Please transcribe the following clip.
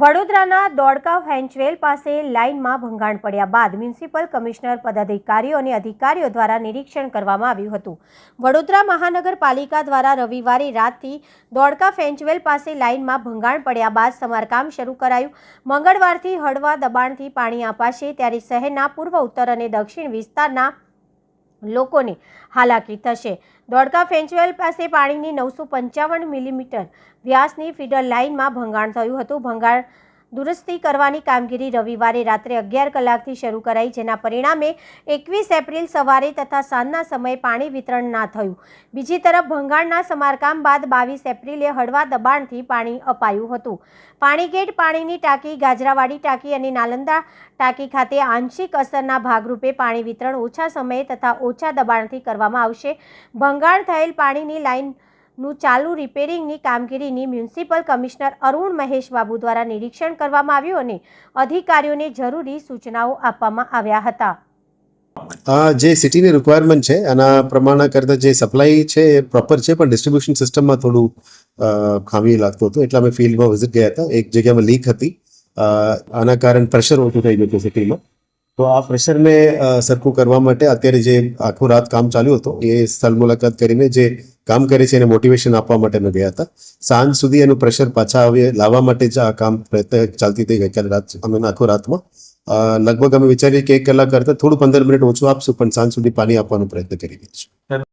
વડોદરાના દોડકા ફેન્ચવેલ પાસે લાઇનમાં ભંગાણ પડ્યા બાદ મ્યુનિસિપલ કમિશનર પદાધિકારીઓ અને અધિકારીઓ દ્વારા નિરીક્ષણ કરવામાં આવ્યું હતું. વડોદરા મહાનગરપાલિકા દ્વારા રવિવારે રાતથી દોડકા ફેન્ચવેલ પાસે લાઇનમાં ભંગાણ પડ્યા બાદ સમારકામ શરૂ કરાયું. મંગળવારથી હળવા દબાણથી પાણી અપાશે ત્યારે શહેરના પૂર્વ ઉત્તર અને દક્ષિણ વિસ્તારના લોકોને હાલાકી થશે. દોડકા ફેન્ચવેલ પાસે પાણીની નવસો પંચાવન મિલીમીટર વ્યાસની ફીડર લાઇનમાં ભંગાણ થયું હતું. ભંગાણ દુરસ્તી કરવાની કામગીરી રવિવારે રાત્રે અગિયાર કલાકથી શરૂ કરાઈ, જેના પરિણામે એકવીસ એપ્રિલ સવારે તથા સાંજના સમયે પાણી વિતરણ ના થયું. બીજી તરફ, ભંગાણના સમારકામ બાદ બાવીસ એપ્રિલે હળવા દબાણથી પાણી અપાયું હતું. પાણીગેટ પાણીની ટાંકી, ગાજરાવાડી ટાંકી અને નાલંદા ટાંકી ખાતે આંશિક અસરના ભાગરૂપે પાણી વિતરણ ઓછા સમયે તથા ઓછા દબાણથી કરવામાં આવશે. ભંગાણ થયેલ પાણીની લાઇનનું ચાલુ રિપેરિંગની કામગીરીની મ્યુનિસિપલ કમિશનર અરુણ મહેશ બાબુ દ્વારા નિરીક્ષણ કરવામાં આવ્યું અને અધિકારીઓને જરૂરી સૂચનાઓ આપવામાં આવ્યા હતા. જે સિટીની રિક્વાયરમેન્ટ છે આના પ્રમાણે કરતાં જે સપ્લાય છે એ પ્રોપર છે, પણ ડિસ્ટ્રીબ્યુશન સિસ્ટમમાં થોડું ખામી લાગતું હતું. એટલે અમે ફિલ્ડમાં વિઝિટ ગયા હતા. એક જગ્યામાં લીક હતી. આના કારણે પ્રેશર ઓછું થઈ ગયું હતું સિટીમાં તો આ પ્રેશરને સરખું કરવા માટે અત્યારે જે આખું રાત કામ ચાલ્યું હતું, એ સ્થળ મુલાકાત કરીને જે કામ કરે છે એને મોટિવેશન આપવા માટે અમે ગયા હતા. સાંજ સુધી એનું પ્રેશર પાછા આવે, લાવવા માટે જ આ કામ પ્રયત્ન ચાલતી હતી ગઈકાલે રાત અમે આખો રાતમાં લગભગ અમે વિચારીએ કે એક કલાક કરતાં થોડું પંદર મિનિટ ઓછું આપશું, પણ સાંજ સુધી પાણી આપવાનો પ્રયત્ન કરી દઈશું